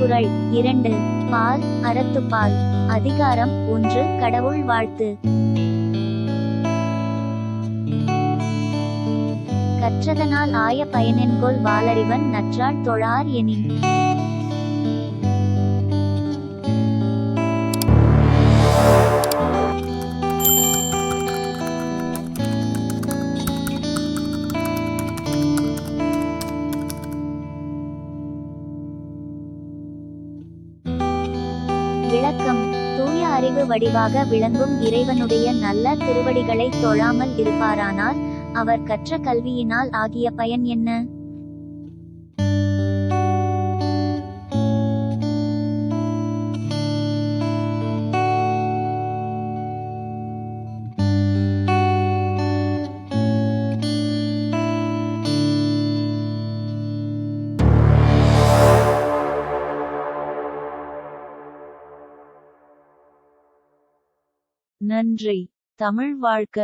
குரல் இரண்டு. பால் அறத்துப்பால் அதிகாரம் ஒன்று. கடவுள் வாழ்த்து. கற்றதனால் ஆய பயனென்கொள் வாலறிவன் நற்றாள் தொழார் எனின். விளக்கம். தூய அறிவு வடிவாக விளங்கும் இறைவனுடைய நல்ல திருவடிகளை தொழாமல் இருப்பாரானால் அவர் கற்ற கல்வியினால் ஆகிய பயன் என்ன? நன்றி. தமிழ் வாழ்க.